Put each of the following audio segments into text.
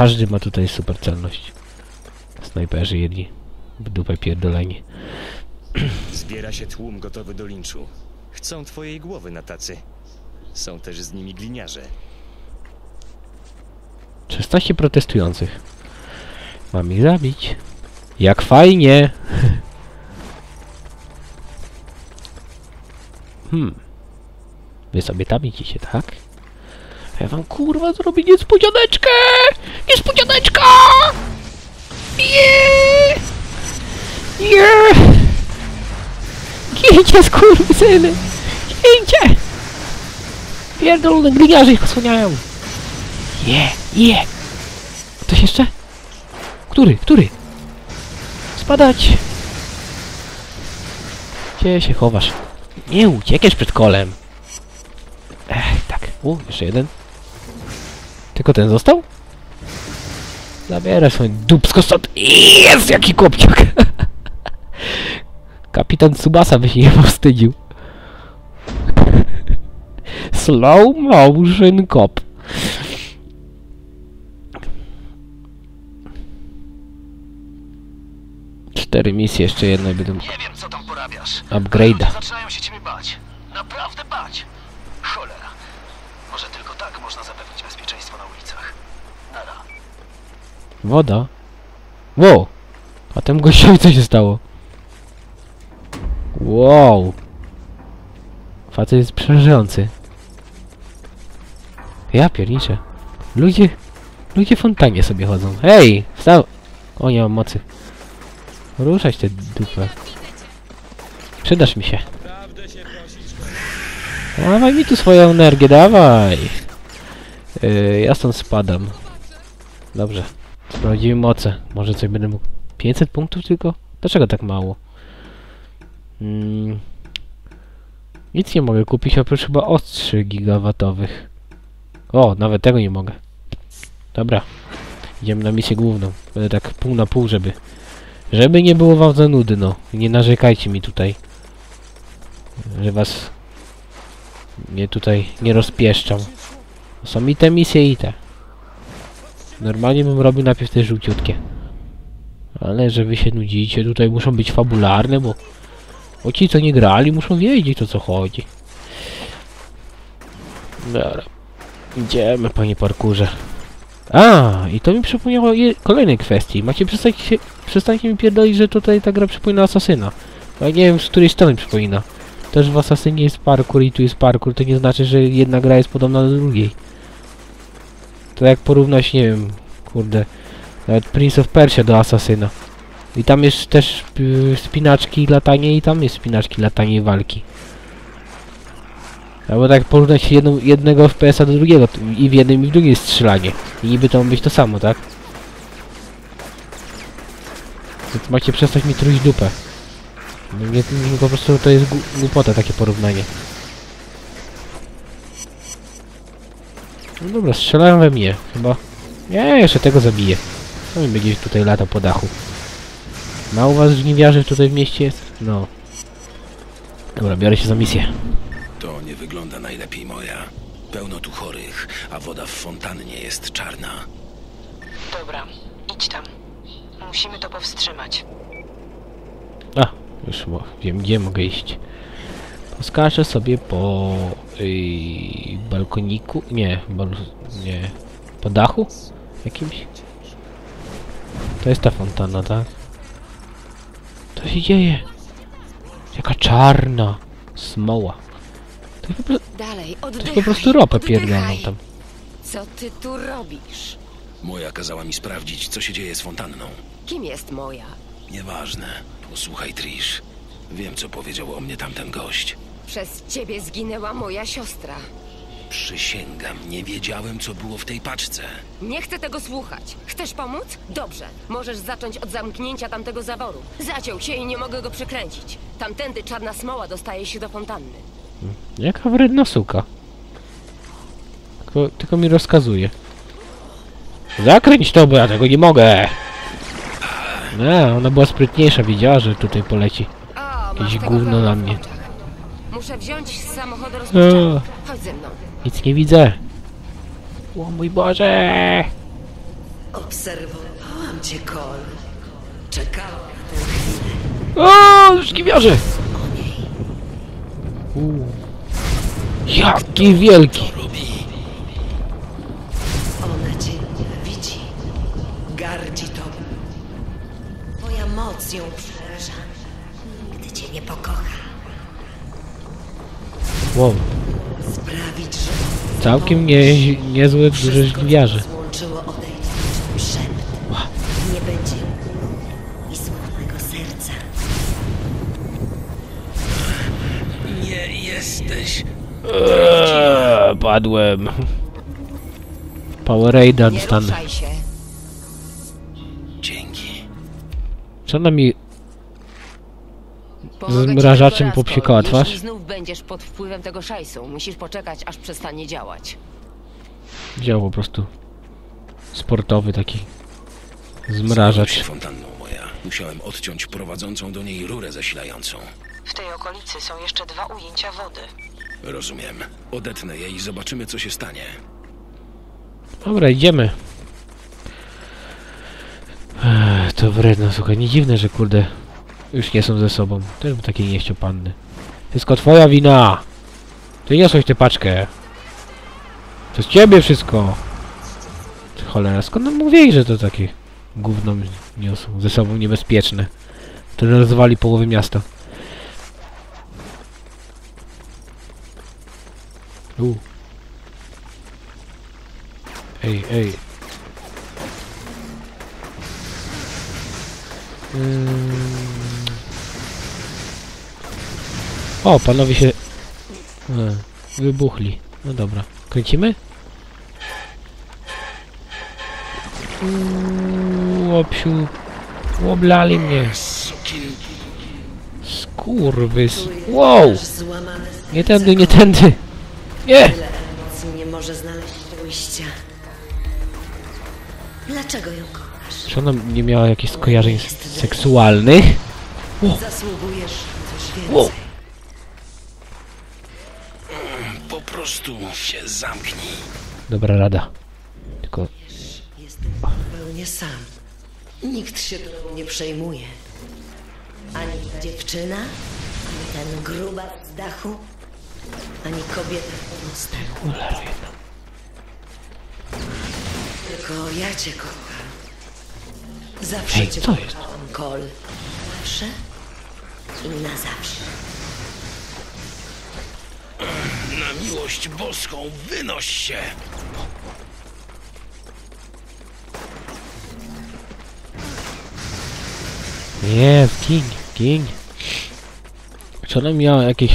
Każdy ma tutaj super celność. Snajperzy jedni. W dupę pierdoleni. Zbiera się tłum gotowy do linczu. Chcą twojej głowy na tacy. Są też z nimi gliniarze. 16 protestujących. Mam ich zabić. Jak fajnie! hmm. Wy sobie tam idziecie, tak? Ja wam kurwa zrobię niespodzianeczkę! Niespodzianeczka! Nie! Nie! Gincie, skurwysyny! Gincie! Pierdolone gliniarze ich osłaniają! Je, je! Ktoś jeszcze? Który, który? Spadać! Gdzie się chowasz? Nie uciekniesz przed kolem! Ech, tak. U, jeszcze jeden. Tylko ten został? Zabieraj swoje dupsko stąd. Jest jaki kopciak! Kapitan Tsubasa by się nie powstydził. Slow motion cop. Cztery misje, jeszcze jedna i będę Nie wiem, co tam porabiasz. upgrade'a. Zaczynają się ciebie bać. Naprawdę bać. Cholera. Może tylko tak można zapewnić bezpieczeństwo na ulicach. Woda? Wow! A temu gościowi co się stało? Wow! Facet jest przerażający. Ja pierniczę. Ludzie... Ludzie w fontannie sobie chodzą. Hej! Wstał! O, nie mam mocy. Ruszać tę dupę. Przydasz mi się. Dawaj mi tu swoją energię, dawaj! Yy, ja stąd spadam. Dobrze. Sprawdzimy moce. Może coś będę mógł... 500 punktów tylko? Dlaczego tak mało? Mm. Nic nie mogę kupić oprócz chyba ostrzy gigawatowych. O, nawet tego nie mogę. Dobra. Idziemy na misję główną. Będę tak pół na pół, żeby... Żeby nie było wam za nudno. Nie narzekajcie mi tutaj. Że was... Nie tutaj nie rozpieszczam. Są i te misje i te. Normalnie bym robił najpierw te żółciutkie. Ale że wy się nudzicie, tutaj muszą być fabularne, bo... Bo ci co nie grali muszą wiedzieć o co chodzi. Dobra. Idziemy panie parkurze. A, i to mi przypomniało kolejnej kwestii. Macie przestać się, przestańcie mi pierdolić, że tutaj ta gra przypomina Asasyna. Bo ja nie wiem z której strony przypomina. Też w Asasynie jest parkour i tu jest parkour, to nie znaczy, że jedna gra jest podobna do drugiej. To jak porównać, nie wiem, kurde, nawet Prince of Persia do Asasyna. I tam jest też y, spinaczki, latanie i tam jest spinaczki, latanie i walki. Albo tak porównać jednego FPS-a do drugiego i w jednym i w drugim strzelanie. I niby to ma być to samo, tak? Więc macie przestać mi truć dupę. No Nie, nie, po prostu to jest gł- głupota takie porównanie. No dobra, strzelają we mnie, chyba. Nie, jeszcze tego zabiję. No i będzie tutaj lata po dachu. Ma u was żniwiarzy tutaj w mieście jest? No. Dobra, biorę się za misję. To nie wygląda najlepiej moja. Pełno tu chorych, a woda w fontannie jest czarna. Dobra, idź tam. Musimy to powstrzymać. A, już wiem gdzie mogę iść. Poskaczę sobie po yy, balkoniku. Nie, bal nie. Po dachu? Jakimś? To jest ta fontana, tak? Co się dzieje? Jaka czarna smoła. To jest po, pro- Dalej, to oddychaj. po prostu ropę oddychaj. pierdolną tam. Co ty tu robisz? Moja kazała mi sprawdzić, co się dzieje z fontanną. Kim jest moja? Nieważne. Posłuchaj, Trish. Wiem, co powiedział o mnie tamten gość. Przez ciebie zginęła moja siostra. Przysięgam, nie wiedziałem, co było w tej paczce. Nie chcę tego słuchać. Chcesz pomóc? Dobrze. Możesz zacząć od zamknięcia tamtego zaworu. Zaciął się i nie mogę go przekręcić. Tamtędy czarna smoła dostaje się do fontanny. Jaka wredna suka. Tylko, tylko mi rozkazuje. Zakręć to, bo ja tego nie mogę. Nie, ona była sprytniejsza, wiedziała, że tutaj poleci. Jakieś gówno na mnie. Muszę wziąć z samochodu rozpoczęty. Chodź ze mną. Nic nie widzę. O mój Boże! Obserwowałam cię, Kol. Czekałam na tę chwilę. O, szkiwiarze! Uuu. Jaki wielki! Ona cię nienawidzi. Gardzi tobą. Twoja moc ją przeraża. Nie pokocha. Wow, Sprawić, że całkiem nie, niezłe, co złączyło odejść. Nie będzie i serca. Nie jesteś. Eee, padłem. Powerade Nie dostanę. Dzięki. Co ona mi... Pomogę Zmrażaczem popsikała Kol. twarz? Jeśli znów będziesz pod wpływem tego szajsu, musisz poczekać, aż przestanie działać. Dział po prostu. Sportowy taki. Zmrażacz. się fontanną moja. Musiałem odciąć prowadzącą do niej rurę zasilającą. W tej okolicy są jeszcze dwa ujęcia wody. Rozumiem. Odetnę je i zobaczymy, co się stanie. Dobra, idziemy. Ech, to wredno, słuchaj, nie dziwne, że kurde już nie są ze sobą. Też bym takiej nie panny. Wszystko twoja wina! Ty niosłeś tę paczkę. To z ciebie wszystko. Ty Cholera, skąd nam mówili, że to takie gówno niosą ze sobą niebezpieczne. To nazwali połowy miasta. U. Ej, ej. Ym. O, panowie się... E, wybuchli. No dobra. Kręcimy? Łopsiu. Łoblali mnie. Skurwys. Wow! Nie tędy, nie tędy. Nie! Nie może znaleźć. Dlaczego ją kochasz? Czy ona nie miała jakichś skojarzeń seksualnych? Zasługujesz coś więcej. Wow. Po prostu się zamknij. Dobra rada. Tylko Jestem zupełnie sam. Nikt się tobą nie przejmuje. Ani ta dziewczyna, ani ten gruba z dachu, ani kobieta w. Tylko ja cię kocham. Zawsze Ej, cię co jest? kochałam, Kol. Zawsze i na zawsze. Na miłość boską, wynoś się! Nie, gin, gin. Czy ona miała jakieś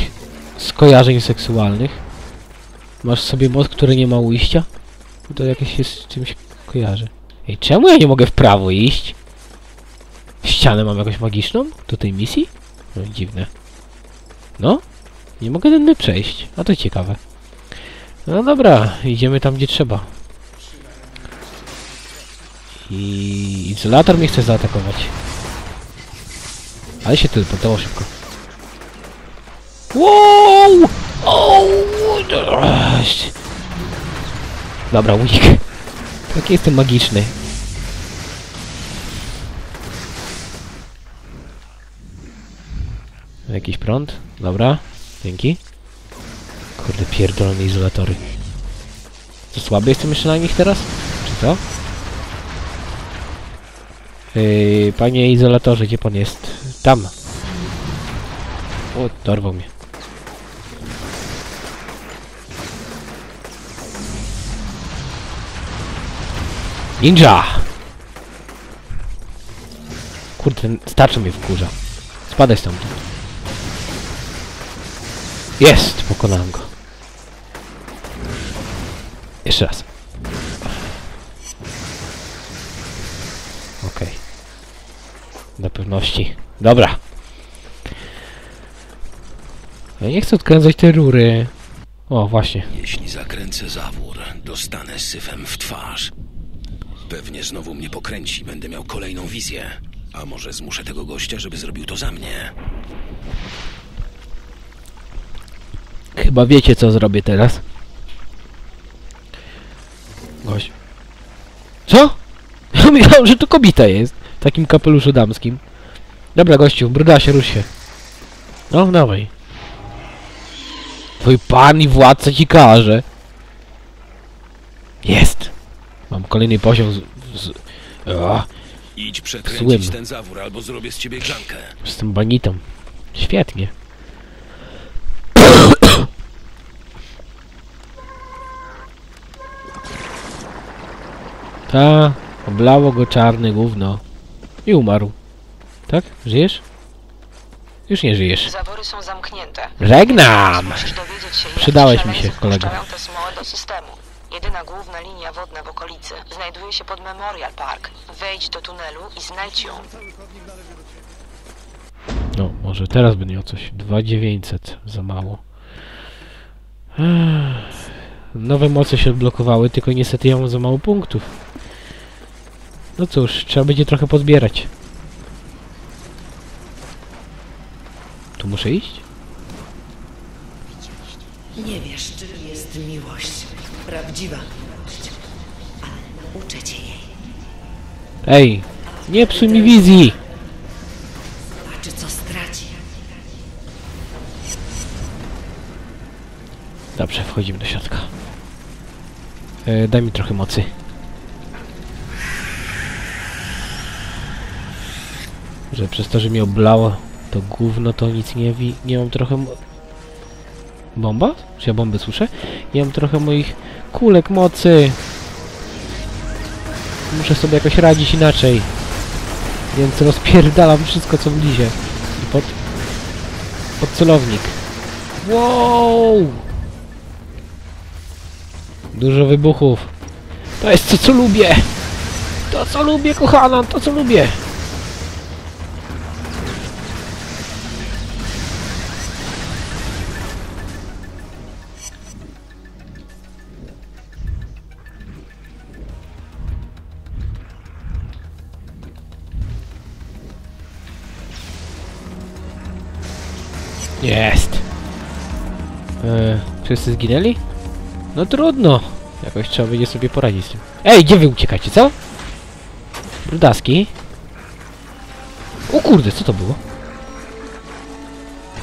skojarzeń seksualnych? Masz sobie mózg, który nie ma ujścia? To jakieś się z czymś kojarzy. Ej, czemu ja nie mogę w prawo iść? Ścianę mam jakąś magiczną? Do tej misji? No, dziwne. No? Nie mogę tędy przejść. A to ciekawe. No dobra, idziemy tam, gdzie trzeba. I izolator mnie chce zaatakować. Ale się teleportował szybko. Wow! O! dość. Dobra, unik. Taki jestem magiczny. Jakiś prąd? Dobra, dzięki. Kurde, pierdolone izolatory. Co słaby jestem jeszcze na nich teraz? Czy co? Yy, panie izolatorze, gdzie pan jest? Tam. O, dorwał mnie. Ninja! Kurde, starczy mnie wkurza. Spadaj stamtąd. Jest! Pokonałem go. Jeszcze raz. Okej. Do pewności. Dobra. Ja nie chcę odkręcać te rury. O, właśnie. Jeśli zakręcę zawór, dostanę syfem w twarz. Pewnie znowu mnie pokręci, będę miał kolejną wizję. A może zmuszę tego gościa, żeby zrobił to za mnie? Chyba wiecie, co zrobię teraz. Gość. Co? myślałem, że to kobieta jest. W takim kapeluszu damskim. Dobra, gościu, bruda się, rusz się. No, dawaj. Twój pan i władca ci każe. Jest. Mam kolejny poziom z... z o, Idź przekręcić Złym. ten zawór, albo zrobię z ciebie grzankę. z tym banitą. Świetnie. Ta, oblało go czarne gówno. I umarł. Tak? Żyjesz? Już nie żyjesz. Zawory są zamknięte. Żegnam! Się, Przydałeś mi się, kolego. tę smołę do systemu. Jedyna główna linia wodna w okolicy znajduje się pod Memorial Park. Wejdź do tunelu i znajdź ją. No, może teraz będę miał coś. 2900, za mało. Nowe moce się odblokowały, tylko niestety ja mam za mało punktów. No cóż, trzeba będzie trochę pozbierać. Tu muszę iść? Nie wiesz, czym jest miłość. Prawdziwa miłość. Ale nauczę cię jej. Ej, nie psuj mi wizji! Zobaczy, co straci. Dobrze, wchodzimy do środka. E, daj mi trochę mocy. Że przez to, że mnie oblało to gówno, to nic nie wi... Nie mam trochę... Bomba? Czy ja bombę słyszę? Nie mam trochę moich kulek mocy. Muszę sobie jakoś radzić inaczej. Więc rozpierdalam wszystko, co w lizie. I pod... Pod celownik. Wow! Dużo wybuchów. To jest to, co lubię! To, co lubię, kochana! To, co lubię! Jest! E, wszyscy zginęli? No trudno. Jakoś trzeba będzie sobie poradzić z tym. Ej, gdzie wy uciekacie, co? Brudaski. O kurde, co to było?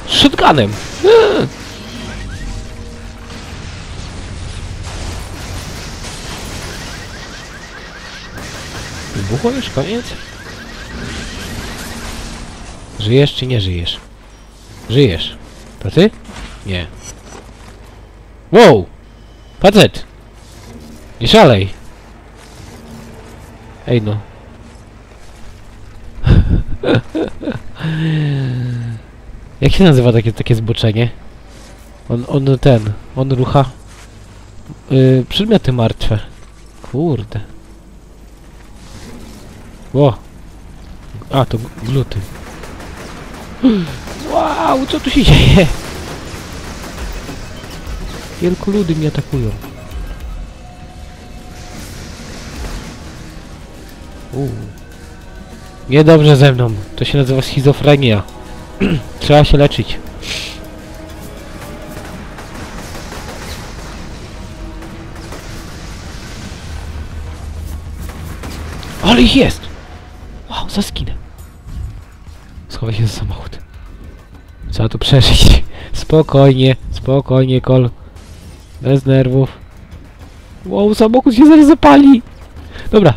Shotgunem! Eee. Wybuchło już? Koniec? Żyjesz czy nie żyjesz? Żyjesz. To ty? Nie. Wow! Facet! Nie szalej! Ej no. Jak się nazywa takie, takie zboczenie? On, on ten, on rucha yy, przedmioty martwe. Kurde. Ło. A, to gluty. Wow, co tu się dzieje? Wielkoludy mnie atakują. Uuu. Niedobrze ze mną. To się nazywa schizofrenia. Trzeba się leczyć. Ale ich jest! Wow, za skinem. Schowaj się za samochód. Trzeba tu przeżyć. Spokojnie, spokojnie, kol. Bez nerwów. Wow, samochód się zaraz zapali. Dobra,